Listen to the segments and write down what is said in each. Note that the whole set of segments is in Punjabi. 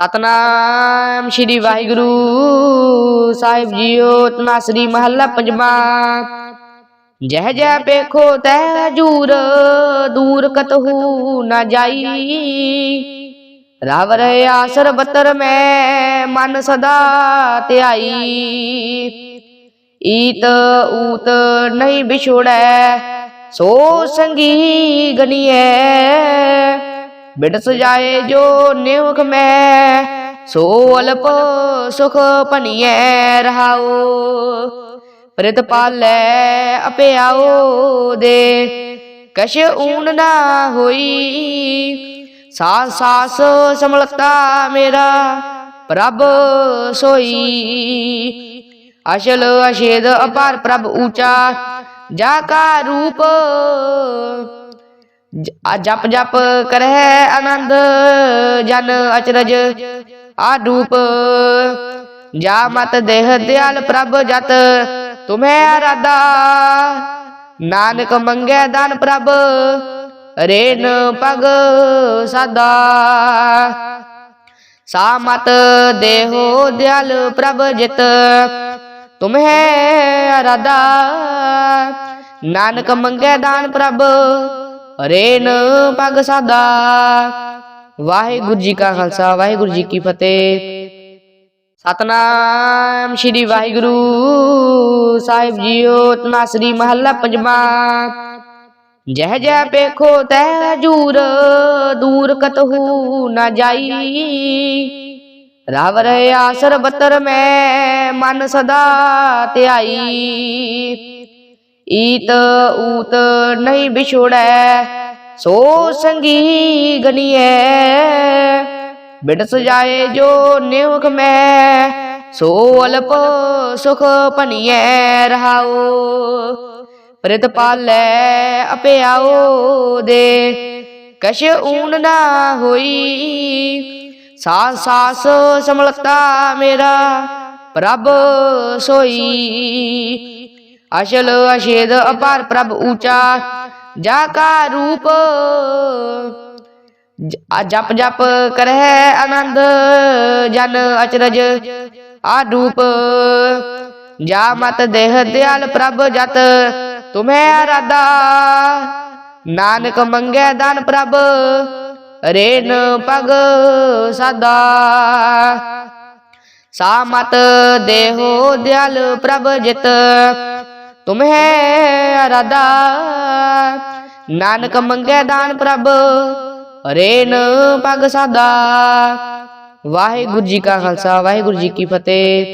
ਸਤਨਾਮ ਸ੍ਰੀ ਵਾਹਿਗੁਰੂ ਸਾਹਿਬ ਜੀਓ ਤਨਾਸਰੀ ਮਹੱਲਾ ਪੰਜਵਾਂ। ਜਹ ਜਹ ਪੇਖੋ ਤੈ ਹਜੂਰ, ਦੂਰ ਕਤਹੂ ਨਾ ਜਾਈ। ਰਾਵ ਰਹੇ ਆਸਰ ਬਤਰ ਮੈਂ ਮਨ ਸਦਾ ਧਿਆਈ। ਈਤ ਊਤ ਨਹੀਂ ਵਿਛੋੜੈ, ਸੋ ਸੰਗੀ ਗਣੀਐ ਬਿਟ ਸਜਾਏ ਜੋ ਨਿਉਖ ਮੈਂ, ਸੋ ਅਲਪ ਸੁਖ ਭਨੀਐ ਰਹਾਉ। ਪ੍ਰਿਤ ਪਾਲੈ ਅਪਿਆਉ ਦੇ, ਕਛ ਊਨ ਨਾ ਹੋਈ। ਸਾਸ ਸਾਸ ਸਮਲਤਾ ਮੇਰਾ, ਪ੍ਰਭ ਸੋਈ। ਅਸ਼ਲ ਅਸ਼ੇਦ ਅਪਾਰ ਪ੍ਰਭ ਊਚਾ, ਜਾ ਕਾ ਰੂਪ ਜਪ ਜਪ ਕਰਹਿ ਆਨੰਦ, ਜਨ ਅਚਰਜ। ਆ ਜਾ ਮਤ ਦੇਹ ਦਿਆਲ ਪ੍ਰਭ ਜਤ ਤੁਮੈ ਅਰਾਦਾ ਨਾਨਕ ਮੰਗੈ ਦਾਨ ਪ੍ਰਭ, ਰੇਨ ਪਗ ਸਦਾ। ਸਾ ਮਤ ਦੇਹੋ ਦਿਆਲ ਪ੍ਰਭ ਜਿਤ, ਤੁਮਹਿ ਆਰਾਧਾ। ਨਾਨਕ ਮੰਗੈ ਦਾਨ ਪ੍ਰਭ ਰੇਨ ਪਗ ਸਦਾ। ਵਾਹਿਗੁਰੂ ਜੀ ਕਾ ਖਾਲਸਾ, ਵਾਹਿਗੁਰੂ ਜੀ ਕੀ ਫਤਿਹ। ਸਤਨਾਮ ਸ੍ਰੀ ਵਾਹਿਗੁਰੂ ਸਾਹਿਬ ਜੀਓ ਤਨਾਸਰੀ ਮਹੱਲਾ ਪੰਜਵਾਂ। ਜਹ ਜਹ ਪੇਖੋ ਤੈ ਜੂਰ ਦੂਰ ਕਤਹੂ ਨਾ ਜਾਈ। ਰਾਵ ਰਹੇ ਆਸਰ ਬਤਰ ਮੈਂ, ਮਨ ਸਦਾ ਧਿਆਈ। ਈਤ ਊਤ ਨਹੀਂ ਵਿਛੋੜੈ, ਸੋ ਸੰਗੀ ਗਣੀਐ ਬਿਟ ਸਜਾਏ ਜੋ ਨਿਉਖ ਮੈਂ, ਸੋ ਅਲਪ ਸੁਖ ਭਨੀਐ ਰਹਾਉ। ਪ੍ਰਿਤ ਪਾਲੈ ਅਪਿਆਉ ਦੇ, ਕਛ ਊਨ ਨਾ ਹੋਈ। ਸਾਸ ਸਾਸ ਸਮਲਤਾ ਮੇਰਾ, ਪ੍ਰਭ ਸੋਈ। ਅਸ਼ਲ ਅਸ਼ੇਦ ਅਪਾਰ ਪ੍ਰਭ ਊਚਾ, ਜਾ ਕਾ ਰੂਪ ਜਪ ਜਪ ਕਰਹਿ ਆਨੰਦ, ਜਨ ਅਚਰਜ, ਆ ਰੂਪ, ਜਾ ਮਤ ਦੇਹ ਦਿਆਲ ਪ੍ਰਭ ਜਤ, ਤੁਮੈ ਅਰਾਦਾ ਨਾਨਕ ਮੰਗੇ ਦਾਨ ਪ੍ਰਭ, ਰੇਨ ਪਗ ਸਦਾ। ਸਾ ਮਤ ਦੇਹੋ ਦਿਆਲ ਪ੍ਰਭ ਜਿਤ ਤੁਮਹਿ ਆਰਾਧਾ ਨਾਨਕ ਮੰਗੈ ਦਾਨ ਪ੍ਰਭ ਰੇਨ ਪਗ ਸਦਾ। ਵਾਹਿਗੁਰੂ ਜੀ ਕਾ ਖਾਲਸਾ, ਵਾਹਿਗੁਰੂ ਜੀ ਕੀ ਫਤਿਹ।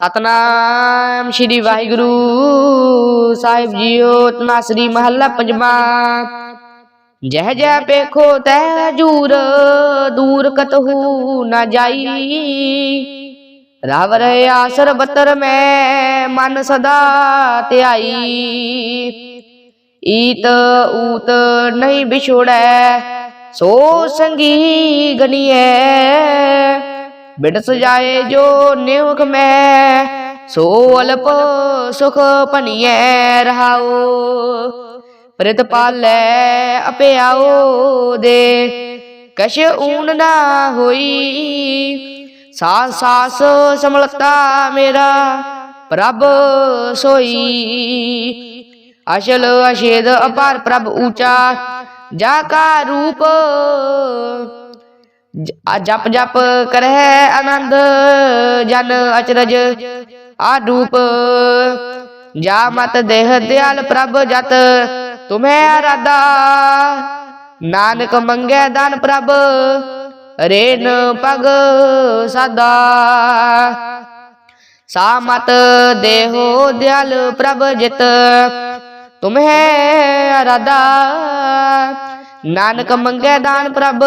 ਸਤਨਾਮ ਸ੍ਰੀ ਵਾਹਿਗੁਰੂ ਸਾਹਿਬ ਜੀਓ ਤਨਾਸਰੀ ਮਹੱਲਾ ਪੰਜਵਾਂ। ਜਹ ਜਹ ਪੇਖੋ ਤੈ ਹਜੂਰ, ਦੂਰ ਕਤਹੂ ਨਾ ਜਾਈ। ਰਾਵ ਰਹੇ ਆਸਰ ਬਤਰ ਮੈਂ ਮਨ ਸਦਾ ਧਿਆਈ। ਈਤ ਊਤ ਨਹੀਂ ਵਿਛੋੜੈ, ਸੋ ਸੰਗੀ ਗਣੀਐ ਬਿਟ ਸਜਾਏ ਜੋ ਨਿਉਖ ਮੈਂ, ਸੋ ਅਲਪ ਸੁਖ ਭਨੀਐ ਰਹਾਓ ਪ੍ਰਿਤ ਪਾਲੈ ਅਪਿਆਉ ਦੇ, ਕਛ ਊਨ ਨਾ ਹੋਈ। ਸਾਸ ਸਾਸ ਸਮਲਤਾ ਮੇਰਾ, ਪ੍ਰਭ ਸੋਈ। ਅਸ਼ਲ ਅਸ਼ੇਦ ਅਪਾਰ ਪ੍ਰਭ ਊਚਾ, ਜਾ ਕਾ ਰੂਪ ਜਪ ਜਪ ਕਰਹਿ ਆਨੰਦ, ਜਨ ਅਚਰਜ ਆ ਰੂਪ ਜਾ ਮਤ ਦੇਹ ਦਿਆਲ ਪ੍ਰਭ ਜਤ ਤੁਮੈ ਆਰਾਧਾ। ਨਾਨਕ ਮੰਗੇ ਦਾਨ ਪ੍ਰਭ ਰੇਨ ਪਗ ਸਦਾ। ਸਾ ਦੇਹੋ ਦਿਆਲ ਪ੍ਰਭ ਜਿਤ। ਤੁਮਹਿ ਆਰਾਧਾ ਨਾਨਕ ਮੰਗੈ ਦਾਨ ਪ੍ਰਭ,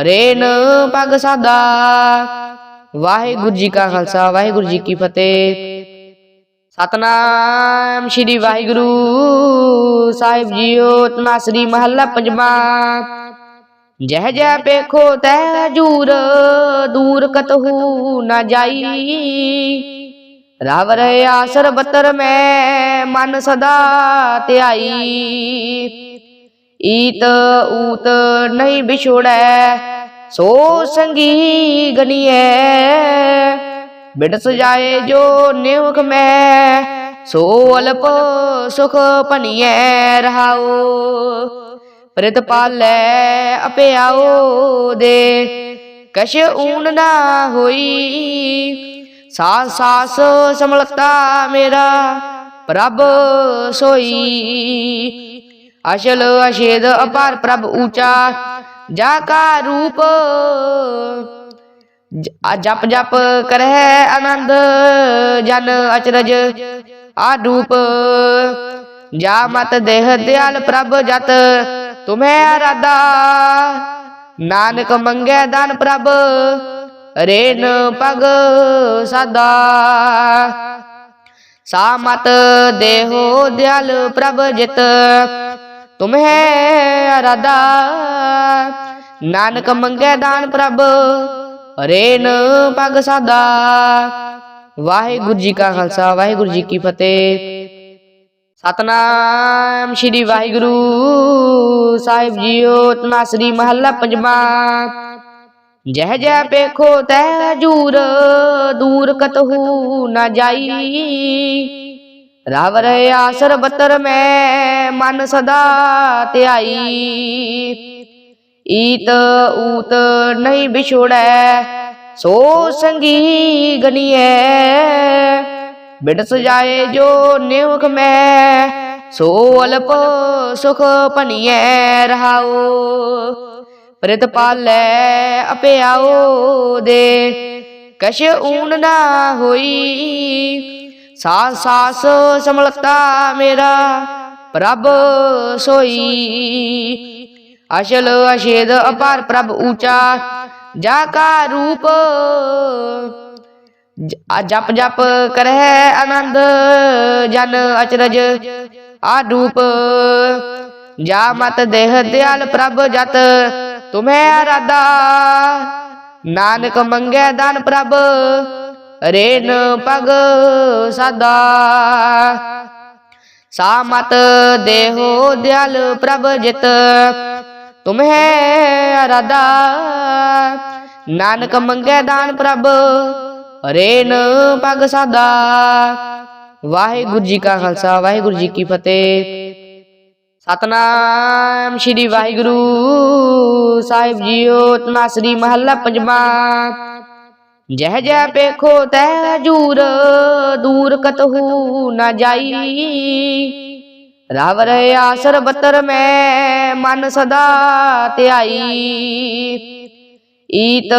ਰੇਨ ਪਗ ਸਦਾ। ਵਾਹਿਗੁਰੂ ਜੀ ਕਾ ਖਾਲਸਾ, ਵਾਹਿਗੁਰੂ ਜੀ ਕੀ ਫਤਿਹ। ਸਤਨਾਮ ਸ੍ਰੀ ਵਾਹਿਗੁਰੂ ਸਾਹਿਬ ਜੀਓ ਤਨਾਸਰੀ ਮਹੱਲਾ ਪੰਜਵਾਂ। ਜਹ ਜਹ ਪੇਖੋ ਤੈ ਹਜੂਰ, ਦੂਰ ਕਤਹੂ ਨਾ ਜਾਈ। ਰਾਵ ਰਹੇ ਆਸਰ ਬਤਰ ਮੈਂ ਮਨ ਸਦਾ ਧਿਆਈ। ਈਤ ਊਤ ਨਹੀਂ ਵਿਛੋੜੈ, ਸੋ ਸੰਗੀ ਗਨੀਐ। ਬਿੜ ਸਜਾਏ ਜੋ ਨਿਉਖ ਮੈਂ, ਸੋ ਅਲਪ ਸੁਖ ਭਨੀਐ ਰਹਾਓ ਪ੍ਰਿਤ ਪਾਲੈ ਅਪਿਆਓ ਦੇ। ਕਛ ਊਨ ਨਾ ਹੋਈ। ਸਾਸ ਸਾਸ ਸਮਲਤਾ ਮੇਰਾ, ਪ੍ਰਭ ਸੋਈ। ਅਸ਼ਲ ਅਸ਼ੇਦ ਅਪਾਰ ਪ੍ਰਭ ਊਚਾ, ਜਾ ਕਾ ਰੂਪ। ਜਪ ਜਪ ਕਰਹਿ ਆਨੰਦ, ਜਨ ਅਚਰਜ ਆ ਰੂਪ ਜਾ ਮਤ ਦੇਹ ਦਿਆਲ ਪ੍ਰਭ ਜਤ ਤੁਮੈ ਆਰਾਧਾ, ਨਾਨਕ ਮੰਗੈ ਦਾਨ ਪ੍ਰਭ, ਰੇਨ ਪਗ ਸਦਾ। ਸਾਮਤ ਦੇਹੋ ਦਿਆਲ ਪ੍ਰਭ ਜਿਤ ਤੁਮਹਿ ਅਰਾਧਾ ਨਾਨਕ ਮੰਗੈ ਦਾਨ ਪ੍ਰਭ, ਰੇਨ ਪਗ ਸਦਾ। ਵਾਹਿਗੁਰੂ ਜੀ ਕਾ ਖਾਲਸਾ, ਵਾਹਿਗੁਰੂ ਜੀ ਕੀ ਫਤਿਹ। ਸਤਨਾਮ ਸ੍ਰੀ ਵਾਹਿਗੁਰੂ ਸਾਹਿਬ ਜੀਓ ਤਨਾਸਰੀ ਮਹੱਲਾ ਪੰਜਵਾਂ। ਜਹ ਜਹ ਪੇਖੋ ਤੈ ਜੂਰ ਦੂਰ ਕਤਹੂ ਨਾ ਜਾਈ। ਰਾਵ ਰਹੇ ਆਸਰ ਬਤਰ ਮੈਂ ਮਨ ਸਦਾ ਧਿਆਈ। ਈਤ ਊਤ ਨਹੀਂ ਵਿਛੋੜੈ, ਸੋ ਸੰਗੀ ਗਨੀਐ। ਬਿੜ ਸਜਾਏ ਜੋ ਨਿਉਖ ਮੈਂ, ਸੋ ਅਲਪ ਸੁਖ ਭਨੀਐ ਰਹਾਓ ਪ੍ਰਿਤ ਪਾਲੈ ਅਪਿਆਓ ਦੇ, ਕਛ ਊਨ ਨਾ ਹੋਈ। ਸਾਸ ਸਾਸ ਸਮਲਤਾ ਮੇਰਾ, ਪ੍ਰਭ ਸੋਈ। ਅਸ਼ਲ ਅਸ਼ੇਦ ਅਪਾਰ ਪ੍ਰਭ ਊਚਾ, ਜਾ ਕਾ ਰੂਪ ਜ- ਆ ਜਪ ਜਪ ਕਰਹਿ ਆਨੰਦ ਜਨ ਅਚਰਜ ਆ ਰੂਪ ਜਾ ਮਤ ਦੇਹ ਦਿਆਲ ਪ੍ਰਭ ਜਤ ਤੁਮੈ ਆਰਾਧਾ ਨਾਨਕ ਮੰਗੈ ਦਾਨ ਪ੍ਰਭ ਰੇਨ ਪਗ ਸਦਾ ਸਾ ਮਤ ਦੇਹੋ ਦਿਆਲ ਪ੍ਰਭ ਜਿਤ ਤੁਮਹਿ ਆਰਾਧਾ ਨਾਨਕ ਮੰਗੈ ਦਾਨ ਪ੍ਰਭ ਰੇਨ ਪਗ ਸਦਾ। ਵਾਹਿਗੁਰੂ ਜੀ ਕਾ ਖਾਲਸਾ, ਵਾਹਿਗੁਰੂ ਜੀ ਕੀ ਫਤਿਹ। ਸਤਨਾਮ ਸ੍ਰੀ ਵਾਹਿਗੁਰੂ ਸਾਹਿਬ ਜੀਓ ਤਨਾਸਰੀ ਮਹੱਲਾ ਪੰਜਵਾਂ। ਜਹ ਜਹ ਪੇਖੋ ਤੈ ਜੂਰ ਦੂਰ ਕਤਹੂ ਨਾ ਜਾਈ। ਰਾਵ ਰਹੇ ਆਸਰ ਬਤਰ ਮੈਂ ਮਨ ਸਦਾ ਧਿਆਈ। ਈਤ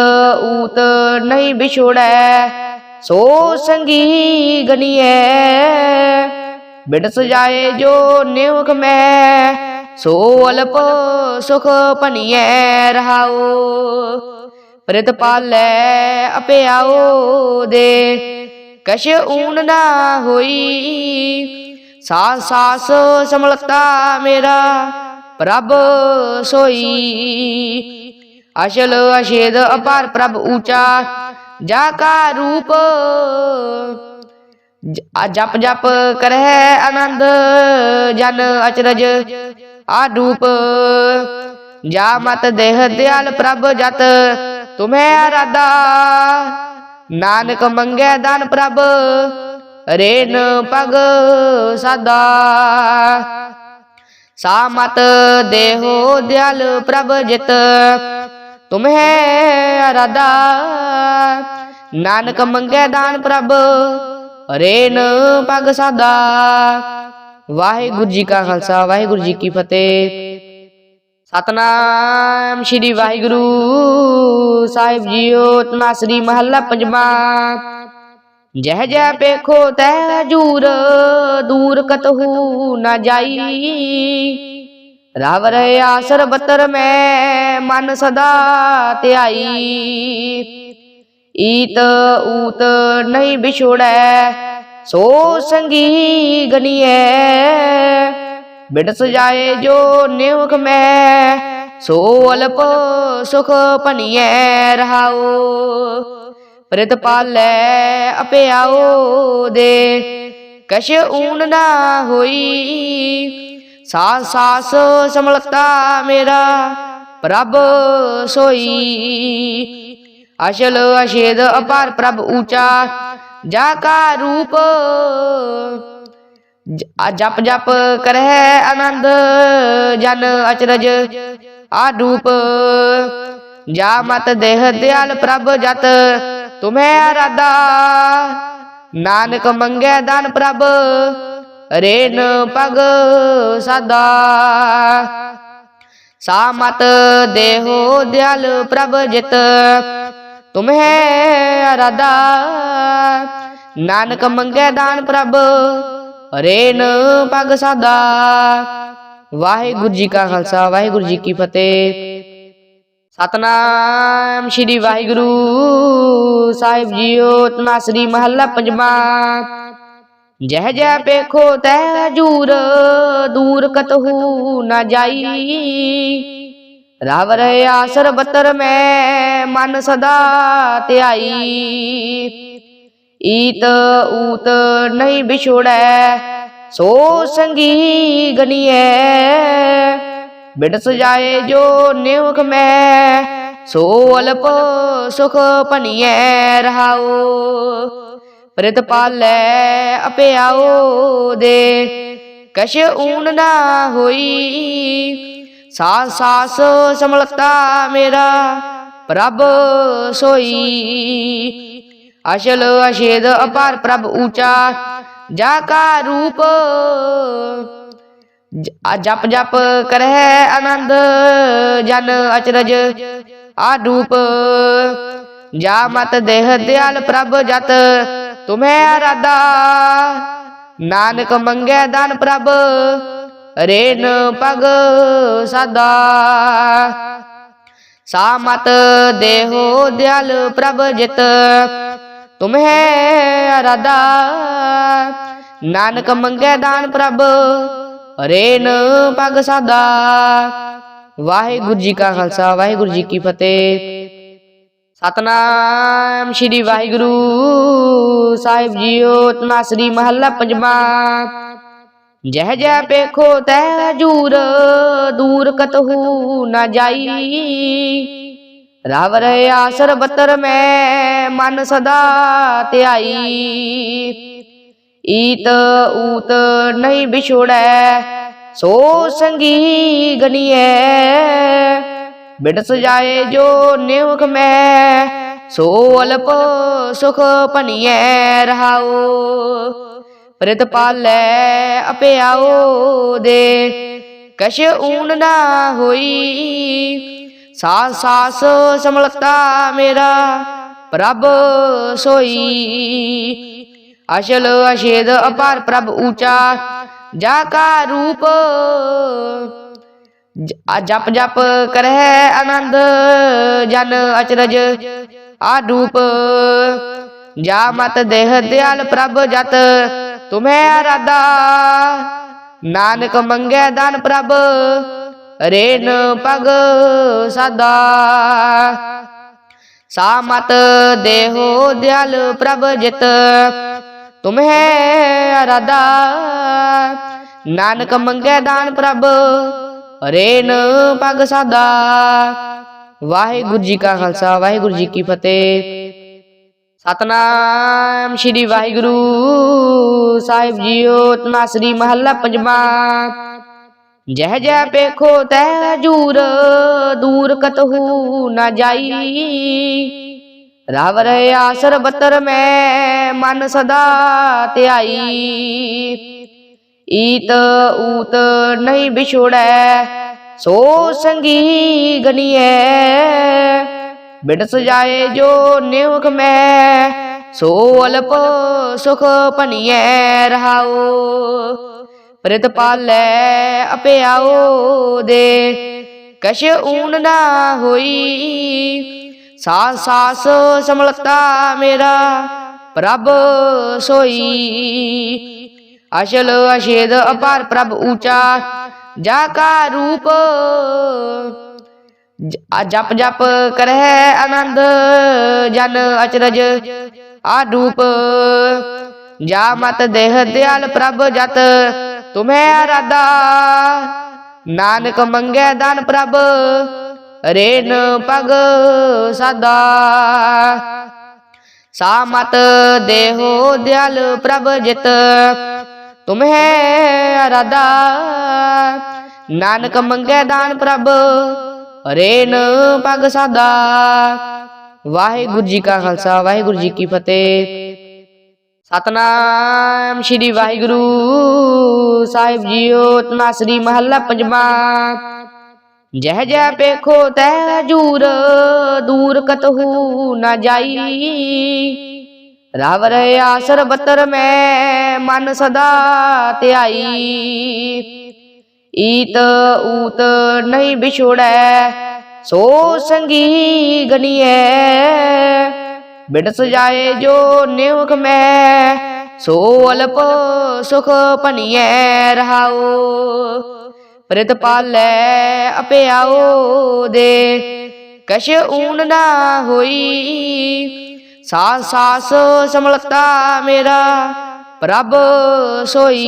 ਊਤ ਨਹੀਂ ਵਿਛੋੜੈ, ਸੋ ਸੰਗੀ ਗਨੀਐ। ਬਿੜ ਸਜਾਏ ਜੋ ਨਿਉਖ ਮੈਂ, ਸੋ ਅਲਪ ਸੁਖ ਭਨੀਐ ਰਹਾਓ ਪ੍ਰਿਤ ਪਾਲੈ ਅਪਿਆਓ ਦੇ, ਕਛ ਊਨ ਨਾ ਹੋਈ। ਸਾਸ ਸਾਸ ਸਮਲਤਾ ਮੇਰਾ, ਪ੍ਰਭ ਸੋਈ। ਅਸ਼ਲ ਅਸ਼ੇਦ ਅਪਾਰ ਪ੍ਰਭ ਊਚਾ, ਜਾ ਕਾ ਰੂਪ ਜਪ ਜਪ ਕਰਹਿ ਆਨੰਦ, ਜਨ ਅਚਰਜ, ਆ ਰੂਪ, ਜਾ ਮਤ ਦੇਹ ਦਿਆਲ ਪ੍ਰਭ ਜਤ ਤੁਮੈ ਅਰਾਦਾ ਨਾਨਕ ਮੰਗੈ ਦਾਨ ਪ੍ਰਭ, ਰੇਨ ਪਗ ਸਦਾ। ਸਾ ਦੇਹੋ ਦਿਆਲ ਪ੍ਰਭ ਜਿਤ ਤੁਮਹਿ ਆਰਾਧਾ ਨਾਨਕ ਮੰਗੈ ਦਾਨ ਪ੍ਰਭ, ਰੇਨ ਪਗ ਸਦਾ। ਵਾਹਿਗੁਰੂ ਜੀ ਕਾ ਖਾਲਸਾ, ਵਾਹਿਗੁਰੂ ਜੀ ਕੀ ਫਤਿਹ। ਸਤਨਾਮ ਸ੍ਰੀ ਵਾਹਿਗੁਰੂ ਸਾਹਿਬ ਜੀਓ ਤਨਾਸਰੀ ਮਹੱਲਾ ਪੰਜਵਾਂ। ਜਹ ਜਹ ਪੇਖੋ ਤੈ ਜੂਰ ਦੂਰ ਕਤਹੂ ਨਾ ਜਾਈ। ਰਾਵ ਰਹੇ ਆਸਰ ਬਤਰ ਮੈਂ ਮਨ ਸਦਾ ਧਿਆਈ। ਈਤ ਊਤ ਨਹੀਂ ਵਿਛੋੜੈ, ਸੋ ਸੰਗੀ ਗਨੀਐ। ਬਿੜ ਸਜਾਏ ਜੋ ਨਿਉਖ ਮੈਂ, ਸੋ ਅਲਪ ਸੁਖ ਭਨੀਐ ਰਹਾਓ ਪ੍ਰਿਤ ਪਾਲੈ ਅਪਿਆਓ ਦੇ, ਕਛ ਊਨ ਨਾ ਹੋਈ। ਸਾਸ ਸਾਸ ਸਮਲਤਾ ਮੇਰਾ ਪ੍ਰਭ ਸੋਈ। ਅਸ਼ਲ ਅਸ਼ੇਦ ਅਪਾਰ ਪ੍ਰਭ ਊਚਾ, ਜਾ ਕਾ ਰੂਪ ਜਪ ਜਪ ਕਰਹਿ ਆਨੰਦ, ਜਨ ਅਚਰਜ ਆ ਰੂਪ। ਜਾ ਮਤ ਦੇਹ ਦਿਆਲ ਪ੍ਰਭ ਜਤ, ਤੁਮੈ ਅਰਾਧਾ। ਨਾਨਕ ਮੰਗੇ ਦਾਨ ਪ੍ਰਭ, ਰੇਨ ਪਗ ਸਦਾ। ਸਾ ਮਤ ਦੇਹੋ ਦਿਆਲ ਪ੍ਰਭ ਜਿਤ। ਤੁਮਹਿ ਨਾਨਕ ਮੰਗੈ ਦਾਨ ਪ੍ਰਭ, ਰੇਨ ਪਗ ਸਦਾ। ਵਾਹਿਗੁਰੂ ਜੀ ਕਾ ਖਾਲਸਾ, ਵਾਹਿਗੁਰੂ ਜੀ ਕੀ ਫਤਿਹ। ਸਤਨਾਮ ਸ੍ਰੀ ਵਾਹਿਗੁਰੂ। ਸਾਹਿਬ ਜੀਓ ਤਨਾਸਰੀ ਮਹੱਲਾ ਪੰਜਵਾਂ। ਜਹ ਜਹ ਪੇਖੋ ਤੈ ਜੂਰ ਦੂਰ ਕਤਹੂ ਨਾ ਜਾਈ। ਰਾਵ ਰਹੇ ਆਸਰ ਬਤਰ ਮੈਂ ਮਨ ਸਦਾ ਧਿਆਈ। ਈਤ ਊਤ ਨਹੀਂ ਵਿਛੋੜੈ, ਸੋ ਸੰਗੀ ਗਨੀਐ। ਬਿਟ ਸਜਾਏ ਜੋ ਨਿਉਖ ਮੈਂ, ਸੋ ਅਲਪ ਸੁਖ ਭਨੀਐ ਰਹਾਓ ਪ੍ਰਿਤ ਪਾਲੈ ਅਪਿਆਓ ਦੇ। ਕਛ ਊਨ ਨਾ ਹੋਈ। ਸਾਸ ਸਾਸ ਸਮਲਤਾ ਮੇਰਾ, ਪ੍ਰਭ ਸੋਈ। ਅਸ਼ਲ ਅਸ਼ੇਦ ਅਪਾਰ ਪ੍ਰਭ ਊਚਾ, ਜਾ ਕਾ ਰੂਪ। ਜਪ ਜਪ ਕਰਹਿ ਆਨੰਦ, ਜਨ ਅਚਰਜ ਆ ਰੂਪ ਜਾ ਮਤ ਦੇਹ ਦਿਆਲ ਪ੍ਰਭ ਜਤ ਤੁਮੈ ਅਰਾਧਾ ਨਾਨਕ ਮੰਗੇ ਦਾਨ ਪ੍ਰਭ, ਰੇਨ ਪਗ ਸਦਾ। ਸਾ ਦੇਹੋ ਦਿਆਲ ਪ੍ਰਭ ਜਿਤ ਤੁਮਹਿ ਅਰਾਧਾ ਨਾਨਕ ਮੰਗੇ ਦਾਨ ਪ੍ਰਭ, ਰੇਨ ਪਗ ਸਦਾ। ਵਾਹਿਗੁਰੂ ਜੀ ਕਾ ਖਾਲਸਾ, ਵਾਹਿਗੁਰੂ ਜੀ ਕੀ ਫਤਿਹ। ਸਤਨਾਮ ਸ੍ਰੀ ਵਾਹਿਗੁਰੂ ਸਾਹਿਬ ਜੀਓ ਤਨਾਸਰੀ ਮਹੱਲਾ ਪੰਜਵਾਂ। ਜਹ ਜਹ ਪੇਖੋ ਤੈ ਜੂਰ ਦੂਰ ਕਤਹੂ ਨਾ ਜਾਈ। ਰਵ ਰੇ ਆਸਰ ਬਤਰ ਮੈਂ, ਮਨ ਸਦਾ ਧਿਆਈ। ਈਤ ਊਤ ਨਹੀਂ ਵਿਛੋੜੈ, ਸੋ ਸੰਗੀ ਗਨੀਐ। ਬਿਟ ਸਜਾਏ ਜੋ ਨਿਉਖ ਮੈਂ, ਸੋ ਅਲਪ ਸੁਖ ਭਨੀਐ ਰਹਾਓ ਪ੍ਰਿਤ ਪਾਲੈ ਅਪਿਆਓ ਦੇ, ਕਛ ਊਨ ਨਾ ਹੋਈ। ਸਾਸ ਸਾਸ ਸਮਲਤਾ ਮੇਰਾ, ਪ੍ਰਭ ਸੋਈ। ਅਸ਼ਲ ਅਸ਼ੇਦ ਅਪਾਰ ਪ੍ਰਭ ਊਚਾ, ਜਾ ਕਾ ਰੂਪ ਜਪ ਜਪ ਕਰਹਿ ਆਨੰਦ, ਜਨ ਅਚਰਜ ਆ ਰੂਪ ਜਾ ਮਤ ਦੇਹ ਦਿਆਲ ਪ੍ਰਭ ਜਤ, ਤੁਮੈ ਅਰਾਧਾ ਨਾਨਕ ਮੰਗੈ ਦਾਨ ਪ੍ਰਭ, ਰੇਨ ਪਗ ਸਦਾ। ਸਾ ਦੇਹੋ ਦਿਆਲ ਪ੍ਰਭ ਜਿਤ ਤੁਮਹਿ ਅਰਾਧਾ ਨਾਨਕ ਮੰਗੈ ਦਾਨ ਪ੍ਰਭ ਰੇਨ ਪਗ ਸਦਾ। ਵਾਹਿਗੁਰੂ ਜੀ ਕਾ ਖਾਲਸਾ, ਵਾਹਿਗੁਰੂ ਜੀ ਕੀ ਫਤਿਹ। ਸਤਨਾਮ ਸ੍ਰੀ ਵਾਹਿਗੁਰੂ ਸਾਹਿਬ ਜੀਓ ਤਨਾਸਰੀ ਮਹੱਲਾ ਪੰਜਵਾਂ। ਜਹ ਜਹ ਪੇਖੋ ਤੈ ਜੂਰ ਦੂਰ ਕਤਹੂ ਨਾ ਜਾਈ। ਰਵ ਰਹੇ ਆਸਰ ਬਤਰ ਮੈਂ, ਮਨ ਸਦਾ ਧਿਆਈ। ਈਤ ਊਤ ਨਹੀਂ ਵਿਛੋੜੈ, ਸੋ ਸੰਗੀ ਗਨੀਐ। ਬਿਟ ਸਜਾਏ ਜੋ ਨਿਉਖ ਮੈਂ, ਸੋ ਅਲਪ ਸੁਖ ਭਨੀਐ ਰਹਾਓ ਪ੍ਰਿਤ ਪਾਲੈ ਅਪਿਆਓ ਦੇ, ਕਛ ਊਨ ਨਾ ਹੋਈ। ਸਾਸ ਸਾਸ ਸਮਲਤਾ ਮੇਰਾ, ਪ੍ਰਭ ਸੋਈ। ਅਸ਼ਲ ਅਸ਼ੇਦ ਅਪਾਰ ਪ੍ਰਭ ਊਚਾ, ਜਾ ਕਾ ਰੂਪ ਜਪ ਜਪ ਕਰਹਿ ਆਨੰਦ, ਜਨ ਅਚਰਜ, ਆ ਜਾ ਮਤ ਦੇਹ ਦਿਆਲ ਪ੍ਰਭ ਜਤ ਤੁਮੈ ਅਰਾਧਾ ਨਾਨਕ ਮੰਗੇ ਦਾਨ ਪ੍ਰਭ, ਰੇਨ ਪਗ ਸਦਾ। ਸਾਮਤ ਦੇਹੋ ਦਿਆਲ ਪ੍ਰਭ ਜਿਤ ਤੁਮਹਿ ਅਰਾਧਾ। ਨਾਨਕ ਮੰਗੈ ਦਾਨ ਪ੍ਰਭ, ਰੇਨ ਪਗ ਸਦਾ। ਵਾਹਿਗੁਰੂ ਜੀ ਕਾ ਖਾਲਸਾ, ਵਾਹਿਗੁਰੂ ਜੀ ਕੀ ਫਤਿਹ। ਸਤਨਾਮ ਸ਼੍ਰੀ ਵਾਹਿਗੁਰੂ ਸਾਹਿਬ ਜੀਓ ਤਨਾਸਰੀ ਮਹੱਲਾ ਪੰਜਵਾਂ। ਜਹ ਜਹ ਪੇਖੋ ਤੈ ਜੂਰ ਦੂਰ ਕਤਹੂ ਨਾ ਜਾਈ। ਰਾਵ ਰਹਿ ਆਸਰ ਬਤਰ ਮੈਂ, ਮਨ ਸਦਾ ਧਿਆਈ। ਈਤ ਊਤ ਨਹੀਂ ਵਿਛੋੜੈ, ਸੋ ਸੰਗੀ ਗਨੀਐ। ਬਿੜ ਸਜਾਏ ਜੋ ਨਿਉਖ ਮੈਂ, ਸੋ ਅਲਪ ਸੁਖ ਭਨੀਐ ਰਹਾਓ ਪ੍ਰਿਤ ਪਾਲੈ ਅਪਿਆਓ ਦੇ, ਕਛ ਊਨ ਨਾ ਹੋਈ ਸਾਸ ਸਾਸ ਸਮਲਤਾ ਮੇਰਾ, ਪ੍ਰਭ ਸੋਈ।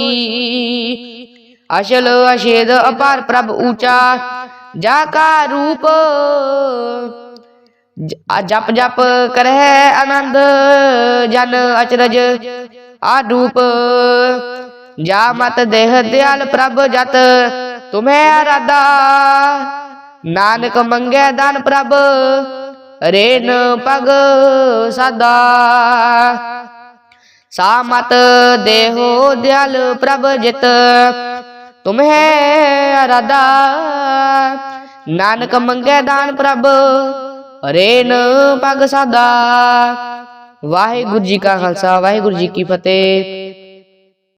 ਅਸ਼ਲ ਅਸ਼ੇਦ ਅਪਾਰ ਪ੍ਰਭ ਊਚਾ, ਜਾ ਕਾ ਰੂਪ ਜਪ ਜਪ ਕਰਹਿ ਆਨੰਦ, ਜਨ ਅਚਰਜ, ਆ ਰੂਪ। ਜਾ ਮਤ ਦੇਹ ਦਿਆਲ ਪ੍ਰਭ ਜਤ ਤੁਮੈ ਅਰਾਧਾ। ਨਾਨਕ ਮੰਗੈ ਦਾਨ ਪ੍ਰਭ ਰੇਨ ਪਗ ਸਦਾ। ਸਾਮਤ ਦੇਹੋ ਦਿਆਲ ਪ੍ਰਭ ਜਿਤ, ਤੁਮਹਿ ਅਰਾਧਾ। ਨਾਨਕ ਮੰਗੇ ਦਾਨ ਪ੍ਰਭ, ਰੇਨ ਪਗ ਸਦਾ। ਵਾਹਿਗੁਰੂ ਜੀ ਕਾ ਖਾਲਸਾ, ਵਾਹਿਗੁਰੂ ਜੀ ਕੀ ਫਤਿਹ।